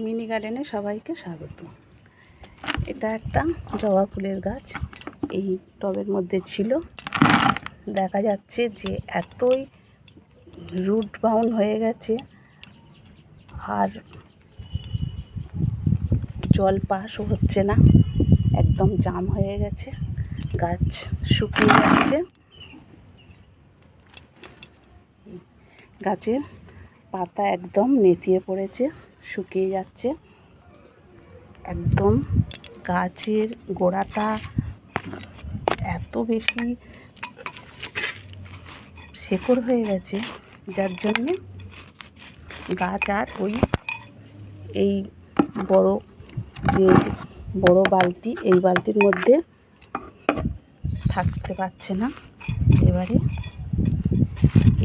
Mini গার্ডেনে সবাইকে স্বাগত। এটা একটা জবা ফুলের গাছ, এই টবের মধ্যে ছিল। দেখা যাচ্ছে যে এতই রুট বাউন হয়ে গেছে, আর জল পাসও হচ্ছে না, একদম জাম হয়ে গেছে, গাছ শুকিয়ে যাচ্ছে। গাছের পাতা একদম নেতিয়ে পড়েছে। শুকিয়ে যাচ্ছে। একদম গাছের গোড়াটা এত বেশি শেকড় হয়ে গেছে, যার জন্যে গাছ আর ওই এই বড় যে বড় বালতি, এই বালতির মধ্যে থাকতে পারছে না। এবারে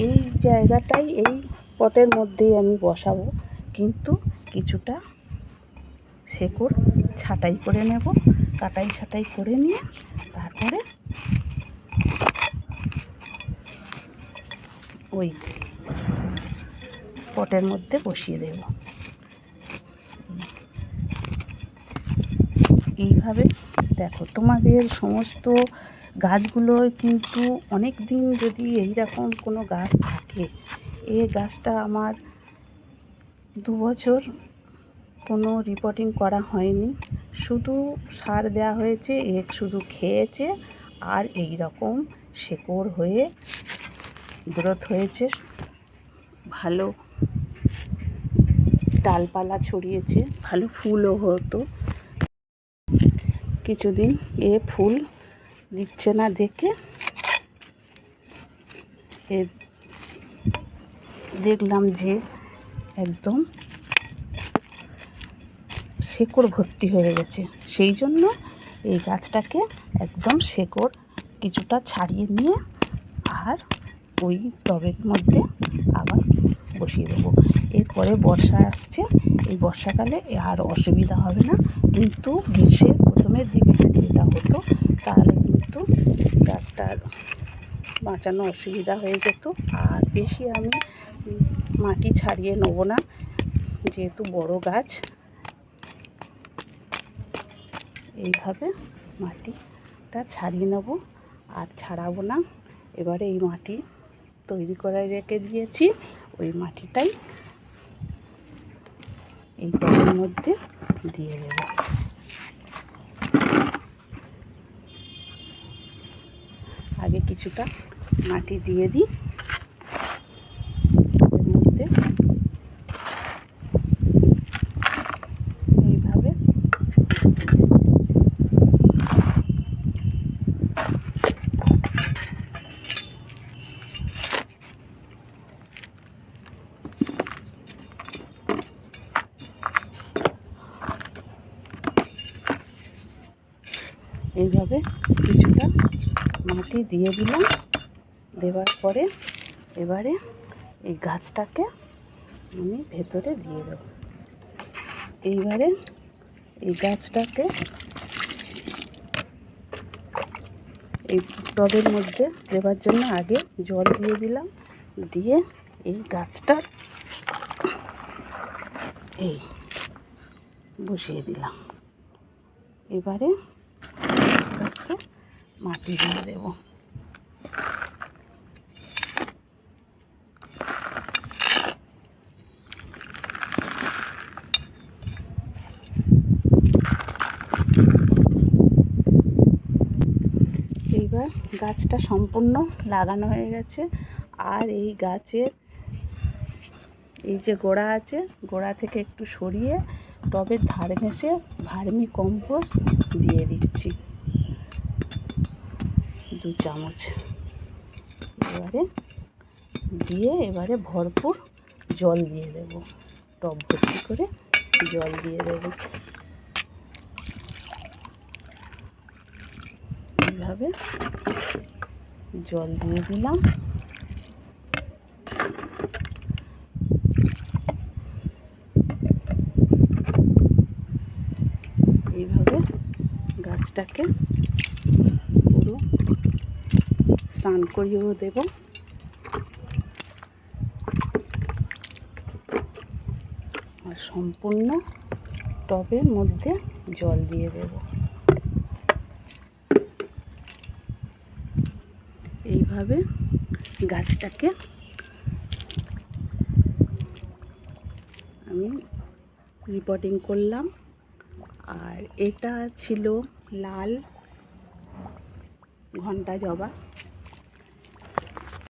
এই জায়গাটাই এই পটের মধ্যেই আমি বসাবো। কিন্তু কিছুটা শেকড় ছাঁটাই করে নেব। কাটাই ছাঁটাই করে নিয়ে তারপরে ওই পটের মধ্যে বসিয়ে দেব। এইভাবে দেখো তোমাদের সমস্ত গাছগুলো কিন্তু অনেক দিন যদি এই রকম কোনো গাছ থাকে এই গাছটা আমার দু বছর কোনো রিপোর্টিং করা হয়নি। শুধু সার দেওয়া হয়েছে এক শুধু খেয়েছে, আর এই রকম শেকড় হয়ে গ্রোথ হয়েছে। ভালো ডালপালা ছড়িয়েছে, ভালো ফুলও হতো। কিছুদিন এ ফুল দিচ্ছে না দেখে। এ দেখলাম যে একদম শেকড় ভর্তি হয়ে গেছে। সেই জন্য এই গাছটাকে একদম শেকড় কিছুটা ছাড়িয়ে নিয়ে আর ওই টবের মধ্যে আবার বসিয়ে দেবো। এরপরে বর্ষা আসছে। এই বর্ষাকালে আর অসুবিধা হবে না। কিন্তু গ্রীষ্মের প্রথমের দিকে যদি এটা হতো, তাহলে কিন্তু গাছটার বাঁচানো অসুবিধা হয়ে যেত। আর বেশি আমি মাটি ছাড়িয়ে নেব না। যেহেতু বড় গাছ এইভাবে মাটিটা ছাড়িয়ে নেব আর ছাড়াবো না। এবারে এই মাটি তৈরি করে রেখে দিয়েছি। ওই মাটিটাই এই টবের মধ্যে দিয়ে দেব। আগে কিছুটা মাটি দিয়ে দিই। মধ্যে এইভাবে এইভাবে কিছুটা মাটি দিয়ে দিলাম। দেওয়ার পরে এবারে এই গাছটাকে আমি ভেতরে দিয়ে দেব। এইবারে এই গাছটাকে এই টবের মধ্যে দেওয়ার জন্য আগে জল দিয়ে দিলাম। দিয়ে এই গাছটা এই বসিয়ে দিলাম। এবারে আস্তে আস্তে মাটি দিয়ে দেব। এইবার গাছটা সম্পূর্ণ লাগানো হয়ে গেছে। আর এই গাছের এই যে গোড়া আছে, গোড়া থেকে একটু সরিয়ে টবের ধারে ঘেঁষে ভার্মি কম্পোস্ট দিয়ে দিচ্ছি। দু চামচ এবারে দিয়ে এবারে ভরপুর জল দিয়ে দেব। টব ভর্তি করে জল দিয়ে দেব। এইভাবে জল দিয়ে দিলাম। এইভাবে গাছটাকে স্নান করিয়েও দেব। আর সম্পূর্ণ টবের মধ্যে জল দিয়ে দেব। এইভাবে গাছটাকে আমি রিপোর্টিং করলাম। আর এটা ছিল লাল ঘণ্টা জবা।